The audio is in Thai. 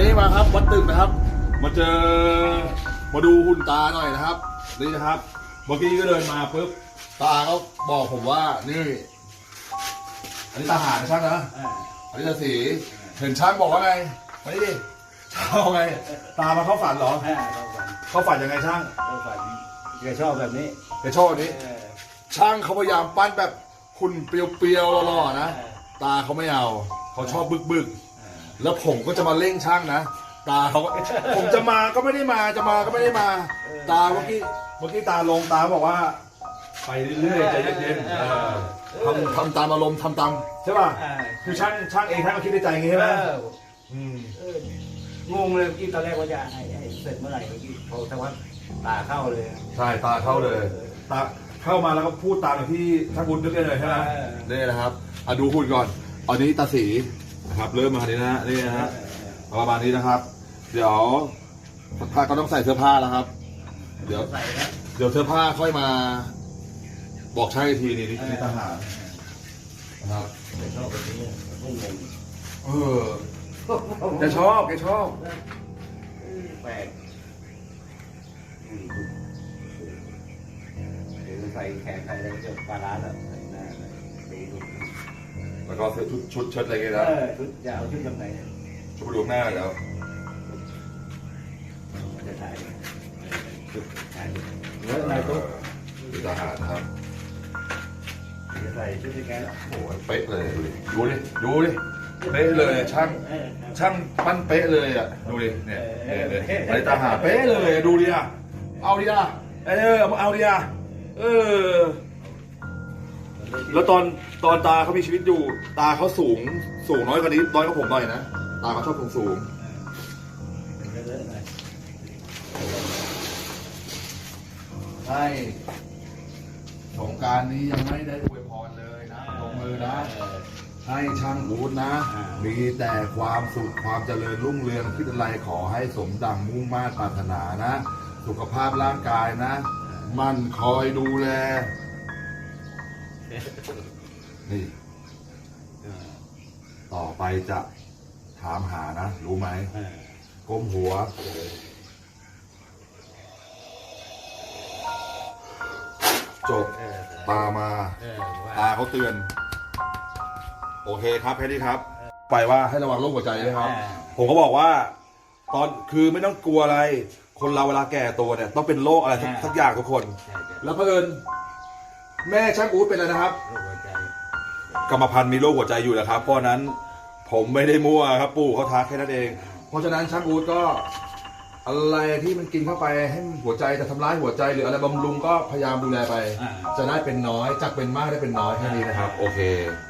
นี้มาครับวัดตึกนะครับ มาเจอมาดูหุ่นตาหน่อยนะครับ นี่นะครับเมื่อกี้ก็เดินมาปุ๊บตาเขาบอกผมว่านี่อันนี้ตาหารนะช่างนะอ่าอันนี้ตาสีเห็นช่างบอกว่าไงมานี่ดิช่างบอกไง ตามาเข้าฝันเหรออ่าเราฝันเข้าฝันยังไงช่างเราฝันแกชอบแบบนี้แกชอบอันนี้เออช่างเขาพยายามปั้นแบบหุ่นเปรียวๆหล่อๆนะเออตาเขาไม่เอา เขาชอบบึกๆเออ แล้วผมก็จะมาเร่งช่างนะ ตาเขาก็ผมจะมาก็ไม่ได้มาจะมาก็ไม่ได้มา ตาเมื่อกี้เมื่อกี้ตาลงตาบอกว่า ไปเรื่อยๆใจเย็นๆเออทำทำตามอารมณ์ทำตามใช่ป่ะอ่าคือช่างช่างเองช่างก็คิดในใจอย่างงี้ใช่ไหมเอออืมเอองงเลยเมื่อกี้ตอนแรกว่าจะให้ให้เสร็จเมื่อไหร่เมื่อกี้พอทวัดตาเข้าเลยใช่ตาเข้าเลย ตาเข้ามาแล้วก็พูดตามอย่างที่ช่างบุญนึกได้เลยใช่ไหม เออ นี่นะครับอะดูหุ่นก่อน อันนี้ตาสี นะครับเริ่มมาทีนะฮะนี่นะฮะประมาณนี้นะครับ เดี๋ยวสักพักก็ต้องใส่เสื้อผ้าแล้วครับ เดี๋ยวใส่แล้วเดี๋ยวเสื้อผ้าค่อยมา บอกช่างอีกทีนี่นี่นี่ทหารนะครับแกชอบแบบนี้งงงเออแกชอบแกชอบ แปลกอืมเดี๋ยวใส่แขนใส่อะไรก็จะปลาร้าแล้วใส่หน้าใส่ดูดู ก็เสื้อชุดชุดเชิ้ตอะไรกันเอนะอชุดจะเอาชุดแบบไหนชุดไปดูข้างหน้าเดี๋ยวมันจะถ่ายชุดถ่ายแล้วนายตุ๊กดูทหารนะครับจะใส่ชุดที่แกแล้วโอ้โหเป๊ะเลยดูดิดูดิดูดิเป๊ะเลยช่างช่างปั้นเป๊ะเลยอะดูดิเนี่ยเนี่ยเนี่ยอันนี้ทหารเป๊ะเลยดูดิอะเอาดิอะเออเอาดิอะเออ แล้วตอนตอนตาเขามีชีวิตอยู่ ตาเขาสูง สูงน้อยกว่านี้น้อยกว่าผมหน่อยนะ ตาเขาชอบสูงสูงใช่สงกรารนี้ยังไม่ได้อวยพรเลยนะลงมือนะ ให้ช่างบูธนะ มีแต่ความสุขความเจริญรุ่งเรืองคิดอะไรขอให้สมดังมุ่งมา่ปรารถนานะ สุขภาพร่างกายนะ มันคอยดูแล นี่ต่อไปจะถามหานะ รู้ไหมก้มหัว จบตามาตาเขาเตือน โอเคครับแค่นี้ครับ ไปว่าให้ระวังโรคหัวใจด้วยครับ ผมก็บอกว่า ตอนคือไม่ต้องกลัวอะไร คนเราเวลาแก่ตัวเนี่ย ต้องเป็นโรคอะไรสักอ่าสักอย่างทุกคน แล้วเพื่อน แม่ช่างอู๊ดเป็นอะไรนะครับกรรมพันธุ์มีโรคหัวใจอยู่นะครับ เพราะฉะนั้นผมไม่ได้มั่วครับปู่เขาทักแค่นั้นเอง เพราะฉะนั้นช่างอู๊ดก็ อะไรที่มันกินเข้าไปให้หัวใจจะทำร้ายหัวใจหรืออะไรบำรุงก็พยายามดูแลไป อ่า จะได้เป็นน้อยจากเป็นมากได้เป็นน้อยแค่นี้นะครับ โอเคเ